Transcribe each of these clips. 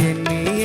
என்னே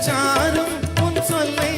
சாரும் உன் சொல்லை